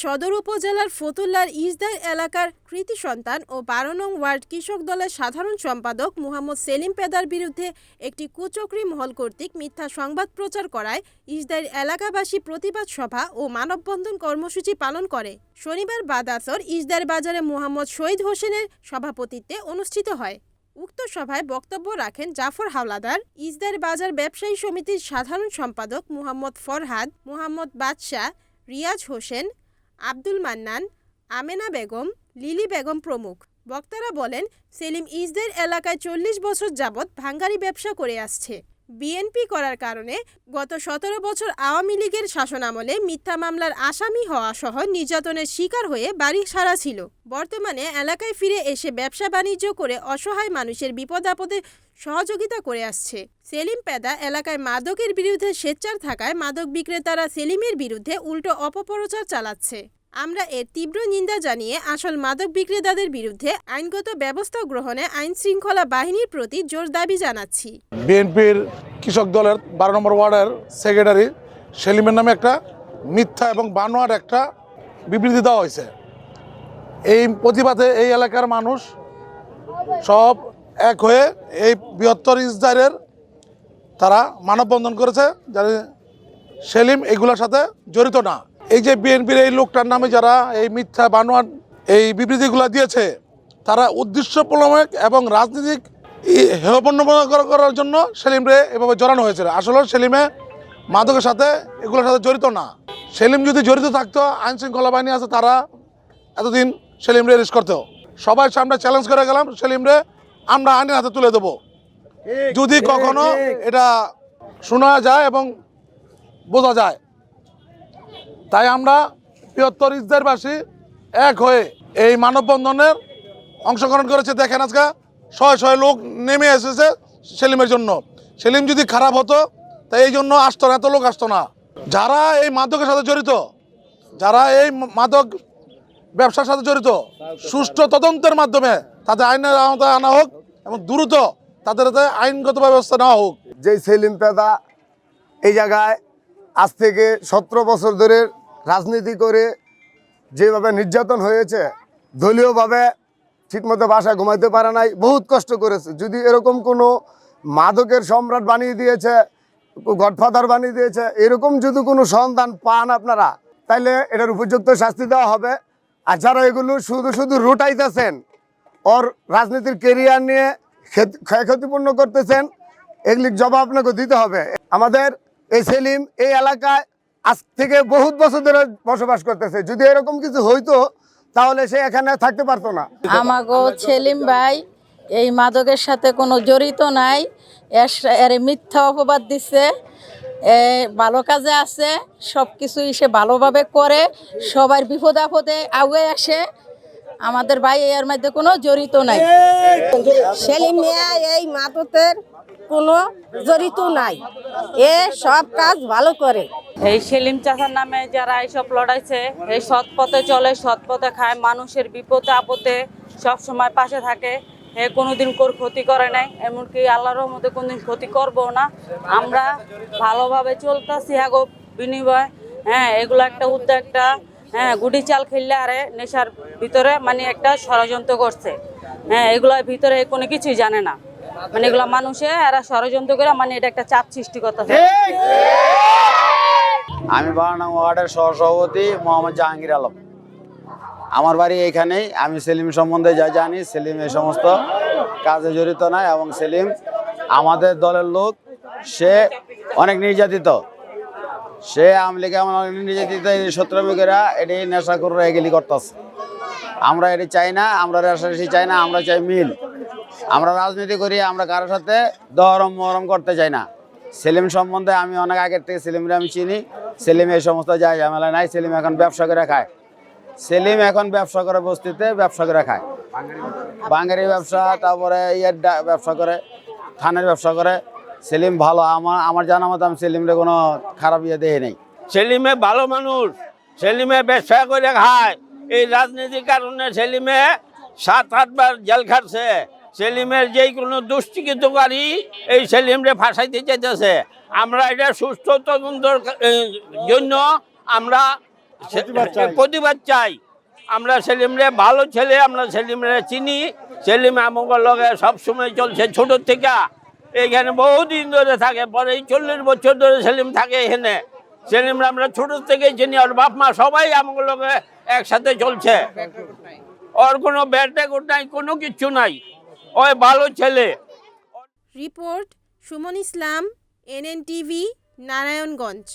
সদর উপজেলার ফতুল্লার ইসদার এলাকার কৃতি সন্তান ও বারো নং ওয়ার্ড কৃষক দলের সাধারণ সম্পাদক মুহাম্মদ সেলিম পেদার বিরুদ্ধে একটি কুচক্রি মহল কর্তৃক মিথ্যা সংবাদ প্রচার করায় ইসদার এলাকাবাসী প্রতিবাদ সভা ও মানববন্ধন কর্মসূচি পালন করে। শনিবার বাদাসর ইসদার বাজারে মুহাম্মদ শহীদ হোসেনের সভাপতিত্বে অনুষ্ঠিত হয়। উক্ত সভায় বক্তব্য রাখেন জাফর হাওলাদার ইসদার বাজার ব্যবসায়ী সমিতির সাধারণ সম্পাদক মুহাম্মদ ফরহাদ, মুহাম্মদ বাদশাহ রিয়াজ হোসেন, আব্দুল মান্নান, আমেনা বেগম, লিলি বেগম প্রমুখ। বক্তারা বলেন, সেলিম ইজদের এলাকায় চল্লিশ বছর যাবৎ ভাঙ্গারি ব্যবসা করে আসছে। বিএনপি করার কারণে গত সতেরো বছর আওয়ামী লীগের শাসনামলে মিথ্যা মামলার আসামি হওয়া সহ নির্যাতনের শিকার হয়ে বাড়ি সারা ছিল। বর্তমানে এলাকায় ফিরে এসে ব্যবসা বাণিজ্য করে অসহায় মানুষের বিপদ আপদে সহযোগিতা করে আসছে। সেলিম পেদা এলাকায় মাদকের বিরুদ্ধে সোচ্চার থাকায় মাদক বিক্রেতারা সেলিমের বিরুদ্ধে উল্টো অপপ্রচার চালাচ্ছে। আমরা এর তীব্র নিন্দা জানিয়ে আসল মাদক বিক্রেতাদের বিরুদ্ধে আইনগত ব্যবস্থা গ্রহণে আইন শৃঙ্খলা বাহিনীর প্রতি জোর দাবি জানাচ্ছি। বিএনপির কৃষক দলের বারো নম্বর ওয়ার্ডের সেক্রেটারি সেলিমের নামে একটা মিথ্যা এবং বানোয়ার একটা বিবৃতি দেওয়া হয়েছে। এই প্রতিবাদে এই এলাকার মানুষ সব এক হয়ে এই বৃহত্তর ইসরায়েলের তারা মানববন্ধন করেছে, যাতে সেলিম এগুলোর সাথে জড়িত না। এই যে বিএনপির এই লোকটার নামে যারা এই মিথ্যা বানোয়ার এই বিবৃতিগুলো দিয়েছে তারা উদ্দেশ্যপ্রলম্বক এবং রাজনৈতিক ই- করার জন্য সেলিমরে এভাবে জড়ানো হয়েছিল। আসলে সেলিমে মাদকের সাথে এগুলোর সাথে জড়িত না। সেলিম যদি জড়িত থাকতো আইন শৃঙ্খলা বাহিনী আছে তারা এতদিন সেলিমরে অ্যারেস্ট করতো। সবাই সামনে চ্যালেঞ্জ করে গেলাম সেলিমরে আমরা আইনের হাতে তুলে দেবো। যদি কখনো এটা শোনা যায় এবং বোঝা যায়। তাই আমরা বৃহত্তর ইসদারবাসী এক হয়ে এই মানববন্ধনের অংশগ্রহণ করেছে। দেখেন আজকে শয়ে শয়ে লোক নেমে এসেছে সেলিমের জন্য। সেলিম যদি খারাপ হতো, তাই এই জন্য আসতো না, এত লোক আসতো না। যারা এই মাদকের সাথে জড়িত, যারা এই মাদক ব্যবসার সাথে জড়িত, সুষ্ঠু তদন্তের মাধ্যমে তাদের আইনের আওতায় আনা হোক এবং দ্রুত তাদের আইনগত ব্যবস্থা নেওয়া হোক। যেই সেলিম পেদা এই জায়গায় আজ থেকে সতেরো বছর ধরে রাজনীতি করে যেভাবে নির্যাতন হয়েছে, দলীয়ভাবে ঠিকমতো বাসায় ঘুমাইতে পারে নাই, বহুত কষ্ট করেছে। যদি এরকম কোনো মাদকের সম্রাট বানিয়ে দিয়েছে, গডফাদার বানিয়ে দিয়েছে, এরকম যদি কোনো সন্ধান পান আপনারা, তাইলে এটার উপযুক্ত শাস্তি দেওয়া হবে। আর যারা এগুলো শুধু শুধু রুটাইতেছেন, ওর রাজনীতির কেরিয়ার নিয়ে ক্ষয়ক্ষতিপূর্ণ করতেছেন, এগুলির জবাব আপনাকে দিতে হবে। আমাদের এই সেলিম এই এলাকায় আজ থেকে বহুত বছর ধরে বসবাস করতেছে। যদি এরকম কিছু হইতো তাহলে সে এখানে থাকতে পারতো না। আমাগো সেলিম ভাই এই মাদকের সাথে কোনো জড়িত নাই। এর- মিথ্যা অপবাদ দিচ্ছে এ ভালো কাজে আছে সব কিছুই সে ভালোভাবে করে সবার বিপদ আপদে আগে আসে। আমাদের ভাই এর মধ্যে কোনো জড়িত নাই। সেলিম মিয়া এই মাদতের কোনো জড়িত নাই। এ সব কাজ ভালো করে। এই সেলিম চাচার নামে যারা এইসব লড়াইছে, এই সৎ পথে চলে, সৎ পথে খায়, মানুষের বিপদে, আপদে সব সময় পাশে থাকে। এ কোনোদিন কোর ক্ষতি করে নাই, এমনকি আল্লাহর রহমতে কোনোদিন ক্ষতি করব না। আমরা ভালোভাবে চলতেছি হাগো বিনিময়। হ্যাঁ এগুলো একটা উদ্যোগটা হ্যাঁ গুডি চাল খেললে আরে নেশার ভিতরে মানে একটা ষড়যন্ত্র করছে। হ্যাঁ এগুলোর ভিতরে কোনো কিছুই জানে না। মানে এগুলো মানুষে এরা ষড়যন্ত্র করে মানে এটা একটা চাপ সৃষ্টি করতেছে। আমি বারানা ওয়ার্ডের সহসভাপতি মোহাম্মদ জাহাঙ্গীর আলম। আমার বাড়ি এইখানেই আমি সেলিম সম্বন্ধে যা জানি সেলিম এই সমস্ত কাজে জড়িত নয় এবং সেলিম আমাদের দলের লোক। সে অনেক নির্যাতিত। সে আমলিকে আমার অনেক নির্যাতিত এই সত্যমিকেরা এটি নেশা করে এগুলি করতেছে। আমরা এটি চাই না আমরা রেশারেশি চাই না আমরা চাই মিল। আমরা রাজনীতি করি, আমরা কারোর সাথে দহরম মহরম করতে চাই না। সেলিম সম্বন্ধে আমি অনেক আগের থেকে সেলিমরে আমি চিনি। সেলিম এই সমস্ত যায় ঝামেলা নাই, সেলিম এখন ব্যবসা করে খায়। সেলিম এখন ব্যবসা করে বস্তিতে ব্যবসা করে খায়। বাঙালি ব্যবসা, তারপরে ইয়ের ব্যবসা করে থানের ব্যবসা করে। সেলিম ভালো, আমার আমার জানা মতো আমি সেলিমরে কোনো খারাপ ইয়ে দেখি নেই। সেলিমে ভালো মানুষ, সেলিমে ব্যবসা করে খায়। এই রাজনীতির কারণে সেলিমে সাত, আটবার জেল খাটছে। সেলিমের যেই কোনো দুষ্টিকৃতকারী এই সেলিমরে ফাঁসাইতে চাইতেছে। আমরা এটা সুস্থ তদন্তর জন্য আমরা প্রতিবাদ চাই। আমরা সেলিমরে ভালো ছেলে আমরা সেলিমরে চিনি। সেলিম আমাকে লগে সবসময় চলছে ছোট থেকে। এইখানে বহুদিন ধরে থাকে পরে এই চল্লিশ বছর ধরে সেলিম থাকে এখানে। সেলিমরা আমরা ছোট থেকে চিনি ওর বাপ মা সবাই আমাকে লগে একসাথে চলছে। ওর কোনো রেকর্ড নাই কোনো কিচ্ছু নাই। ওই ভালো ছেলে। Report Suman Islam NNTV Narayanganj.